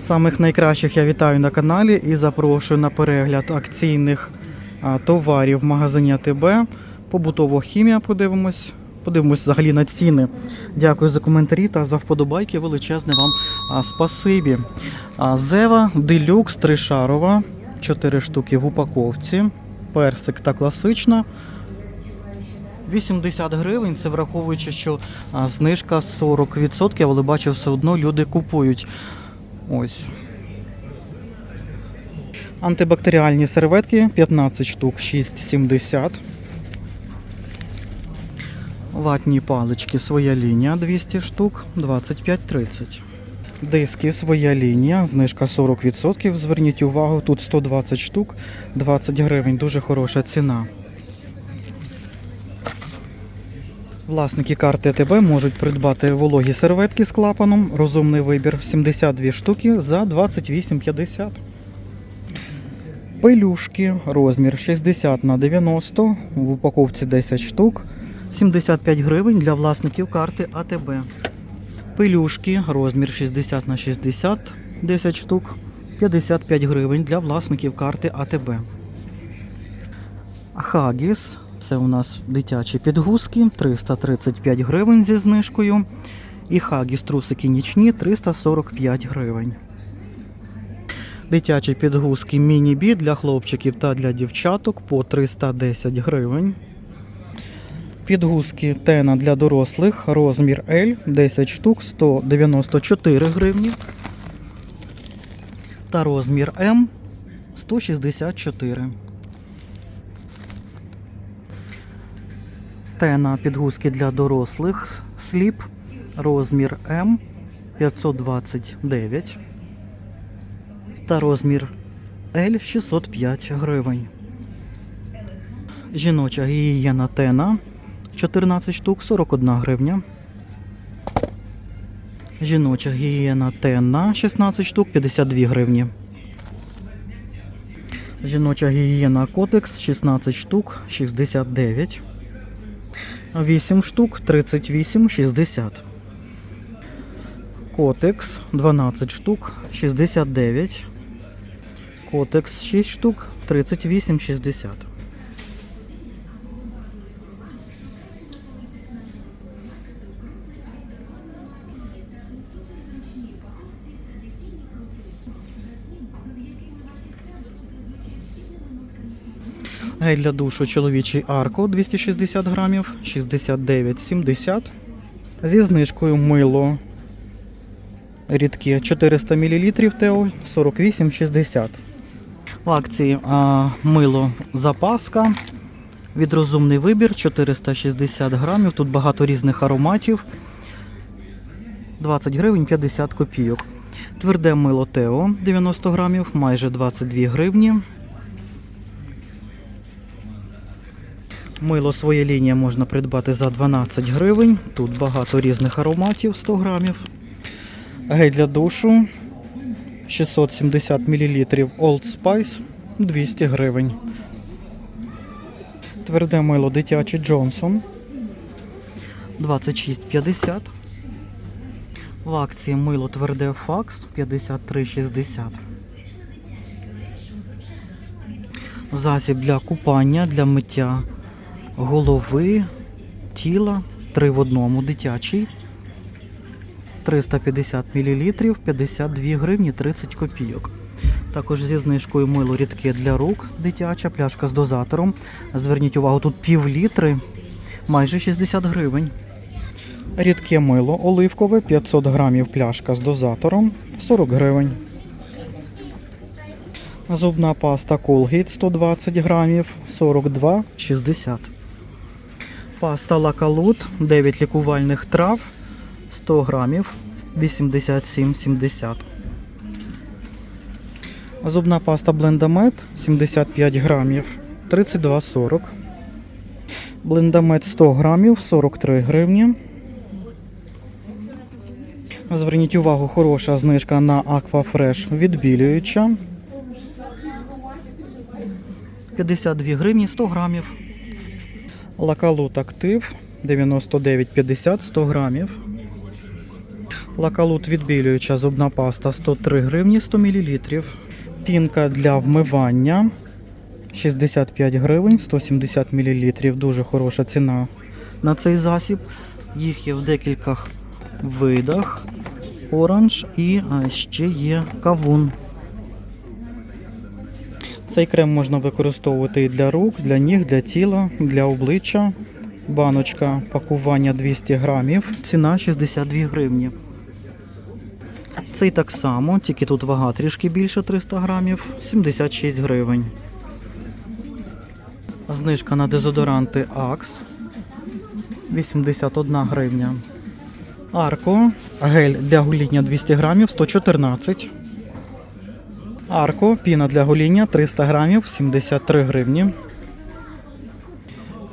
Самих найкращих я вітаю на каналі і запрошую на перегляд акційних товарів в магазині АТБ. Побутова хімія подивимось. Подивимось взагалі на ціни. Дякую за коментарі та за вподобайки. Величезне вам спасибі. Зева Делюкс тришарова. 4 штуки в упаковці. Персик та класична. 80 гривень, це враховуючи, що знижка 40%, але бачу, все одно люди купують. Ось. Антибактеріальні серветки 15 штук 6,70. Ватні палички своя лінія 200 штук 25,30. Диски своя лінія, знижка 40%. Зверніть увагу, тут 120 штук, 20 гривень, дуже хороша ціна. Власники карти АТБ можуть придбати вологі серветки з клапаном. Розумний вибір 72 штуки за 28,50. Пелюшки, розмір 60 на 90, в упаковці 10 штук, 75 гривень для власників карти АТБ. Пелюшки, розмір 60 на 60, 10 штук, 55 гривень для власників карти АТБ. Хагіс, це у нас дитячі підгузки, 335 гривень зі знижкою. І Хагіс трусики нічні 345 гривень. Дитячі підгузки міні-бі для хлопчиків та для дівчаток по 310 гривень. Підгузки Тена для дорослих, розмір L, 10 штук, 194 гривні. Та розмір М 164. Тена підгузки для дорослих, сліп, розмір М 529 та розмір L 605 гривень. Жіноча гігієна Тена 14 штук 41 гривня. Жіноча гігієна Тена 16 штук 52 гривні. Жіноча гігієна Котекс 16 штук 69. 8 штук 38,60. Котекс 12 штук 69. Котекс 6 штук 38,60. Гель для душу чоловічий Арко 260 грамів, 69,70. Зі знижкою мило рідке 400 мл Тео 48,60. В акції а, мило запаска. Від розумний вибір 460 грамів. Тут багато різних ароматів. 20 гривень 50 копійок. Тверде мило Тео 90 грамів, майже 22 гривні. Мило своє лінія можна придбати за 12 гривень. Тут багато різних ароматів 100 грамів. Гель для душу 670 мл Old Spice 200 гривень. Тверде мило дитяче Джонсон 26,50. В акції мило тверде Факс 53,60. Засіб для купання, для миття голови, тіла, три в одному дитячий. 350 мл, 52 гривні 30 копійок. Також зі знижкою мило рідке для рук, дитяча, пляшка з дозатором. Зверніть увагу, тут пів літри, майже 60 гривень. Рідке мило оливкове, 500 грамів пляшка з дозатором, 40 гривень. Зубна паста Colgate 120 грамів, 42,60. Паста Лакалут, 9 лікувальних трав, 100 грамів, 87,70. Зубна паста Блендамет 75 грамів, 32,40. Блендамет 100 грамів, 43 гривні. Зверніть увагу, хороша знижка на Aquafresh відбілююча. 52 гривні 100 грамів. Лакалут актив 99,50 100 грамів. Лакалут відбілююча зубна паста 103 гривні 100 мл. Пінка для вмивання 65 гривень 170 мл. Дуже хороша ціна на цей засіб. Їх є в декількох видах. Оранж і ще є кавун. Цей крем можна використовувати і для рук, для ніг, для тіла, для обличчя. Баночка пакування 200 грамів, ціна 62 гривні. Цей так само, тільки тут вага трішки більше 300 грамів, 76 гривень. Знижка на дезодоранти Axe 81 гривня. Арко, гель для гоління 200 грамів 114. Арко, піна для гоління 300 грамів 73 гривні.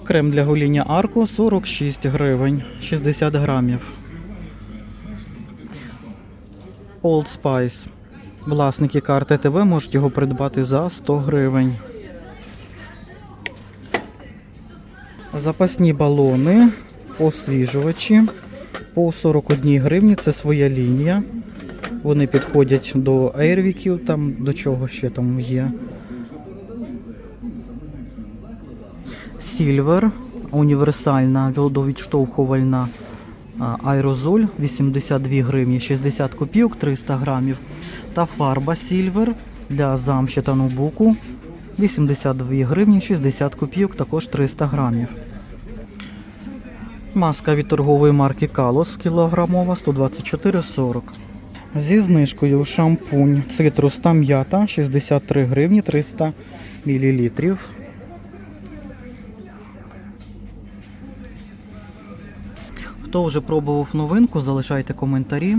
Крем для гоління Арко 46 гривень 60 грамів. Old Spice. Власники карти ТВ можуть його придбати за 100 гривень. Запасні балони, освіжувачі по 41 гривні. Це своя лінія. Вони підходять до Airwick, там до чого ще там є. Сільвер, універсальна водовідштовхувальна аерозоль 82 гривні 60 копійок 300 грамів. Та фарба Сільвер для замші та ноутбуку 82 гривні 60 копійок, також 300 грамів. Маска від торгової марки Калос кілограмова 124,40. Зі знижкою шампунь цитрус та м'ята 63 гривні 300 мл. Хто вже пробував новинку, залишайте коментарі.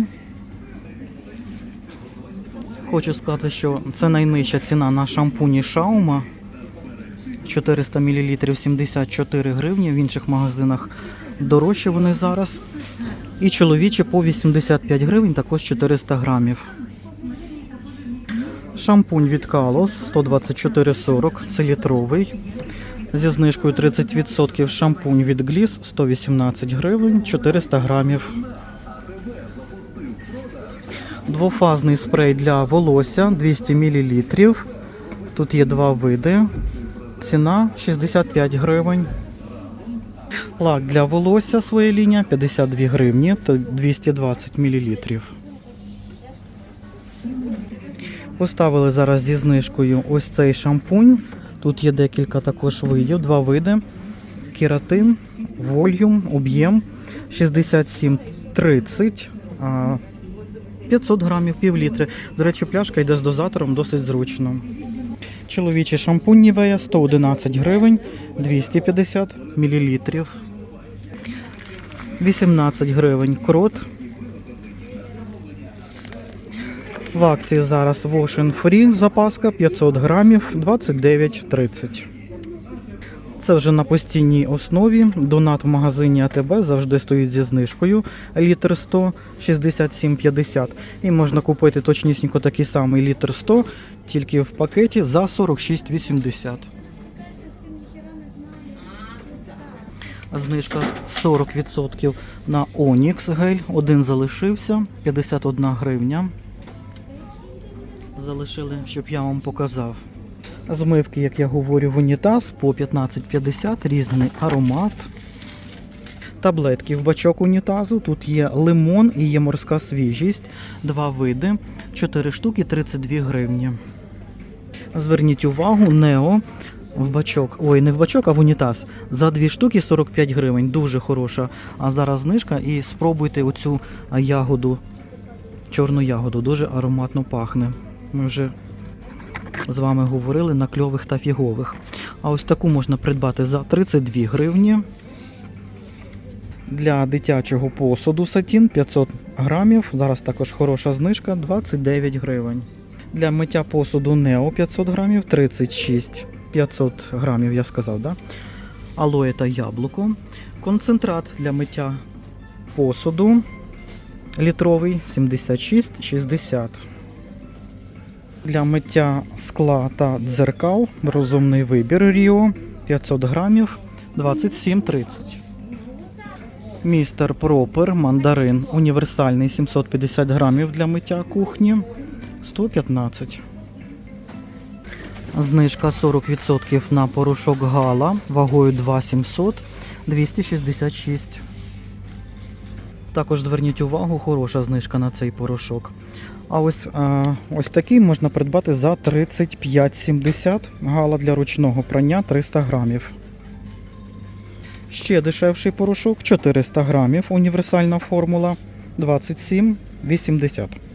Хочу сказати, що це найнижча ціна на шампуні Шаума. 400 мл 74 гривні. В інших магазинах дорожче вони зараз. І чоловічі по 85 гривень, також 400 грамів. Шампунь від Калос 124,40, це літровий. Зі знижкою 30% шампунь від Гліс 118 гривень, 400 грамів. Двофазний спрей для волосся 200 мл. Тут є два види. Ціна 65 гривень. Лак для волосся своя лінія 52 гривні та 220 мл. Поставили зараз зі знижкою ось цей шампунь. Тут є декілька також видів, два види. Кератин, вольюм, об'єм 67,30, а, 500 грамів, пів літри. До речі, пляшка йде з дозатором досить зручно. Чоловічий шампунь Нівея 111 гривень, 250 мл. 18 гривень крот. В акції зараз Wash and Free запаска 500 грамів 29,30. Це вже на постійній основі. Донат в магазині АТБ завжди стоїть зі знижкою літр 100 67,50. І можна купити точнісінько такий самий літр 100, тільки в пакеті за 46,80. Знижка 40% на Onyx гель. Один залишився 51 гривня. Залишили, щоб я вам показав. Змивки, як я говорю, в унітаз по 15,50, різний аромат. Таблетки в бачок унітазу. Тут є лимон і є морська свіжість. Два види. 4 штуки 32 гривні. Зверніть увагу, Нео в бачок. Ой, не в бачок, а в унітаз. За 2 штуки 45 гривень. Дуже хороша. А зараз знижка і спробуйте оцю ягоду, чорну ягоду. Дуже ароматно пахне. Ми вже з вами говорили на кльових та фігових. А ось таку можна придбати за 32 гривні. Для дитячого посуду сатін 500 грамів. Зараз також хороша знижка 29 гривень. Для миття посуду Нео 500 грамів 36 500 грамів, я сказав, да? Алоє та яблуко. Концентрат для миття посуду літровий 76,60. Для миття скла та дзеркал розумний вибір Ріо 500 грамів 27,30. Містер Пропер, мандарин універсальний 750 грамів для миття кухні 115. Знижка 40% на порошок Гала вагою 2700 266. Також зверніть увагу, хороша знижка на цей порошок. А ось, е, ось такий можна придбати за 35,70. Гала для ручного прання 300 грамів. Ще дешевший порошок 400 грамів. Універсальна формула 27,80.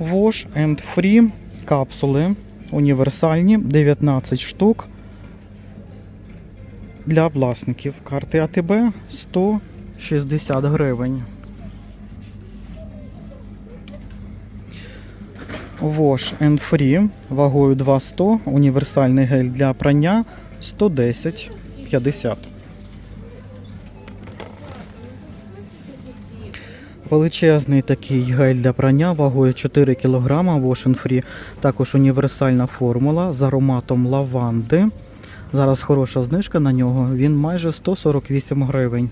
Wash and Free капсули універсальні 19 штук для власників карти АТБ 160 гривень. Wash and Free вагою 200, універсальний гель для прання 110,50. Величезний такий гель для прання вагою 4 кг and Free. Також універсальна формула з ароматом лаванди. Зараз хороша знижка на нього, він майже 148 гривень.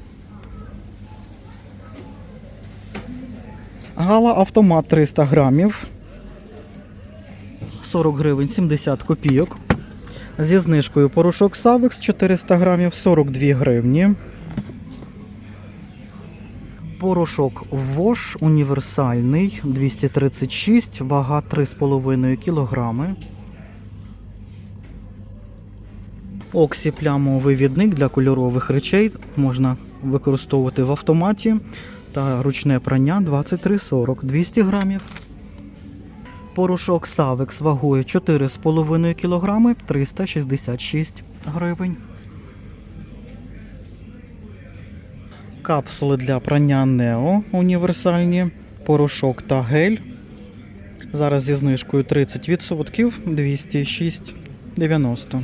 Гала автомат 300 грамів. 40 гривень 70 копійок. Зі знижкою порошок Савекс 400 грамів 42 гривні. Порошок Вош універсальний 236, вага 3,5 кілограми. Оксі плямовий відник для кольорових речей можна використовувати в автоматі та ручне прання 23,40 200 грамів. Порошок Савекс вагою 4,5 кг 366 гривень. Капсули для прання Нео універсальні, порошок та гель. Зараз зі знижкою 30% 206,90.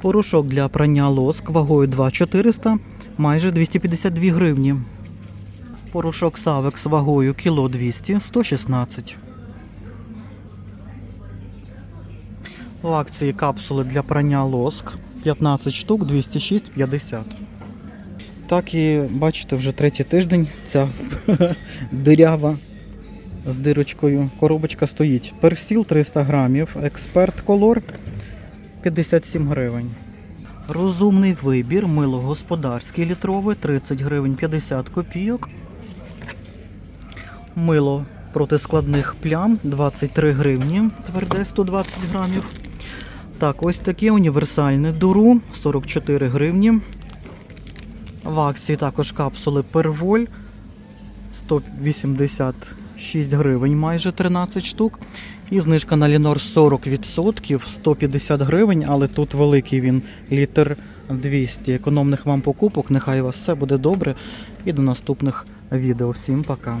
Порошок для прання лоск вагою 2,400 майже 252 гривні. Порошок Савекс вагою кіло 200 116. В акції капсули для прання лоск 15 штук 206,50. Так і бачите, вже третій тиждень ця дирява з дирочкою. Коробочка стоїть. Персіл 300 грамів, експерт колор 57 гривень. Розумний вибір, мило господарське літрове 30 гривень 50 копійок. Мило проти складних плям 23 гривні, тверде 120 грамів. Так, ось таке універсальне дуру 44 гривні. В акції також капсули Перволь 186 гривень, майже 13 штук. І знижка на Лінор 40%, 150 гривень, але тут великий він літр 200. Економних вам покупок. Нехай у вас все буде добре. І до наступних відео. Всім пока.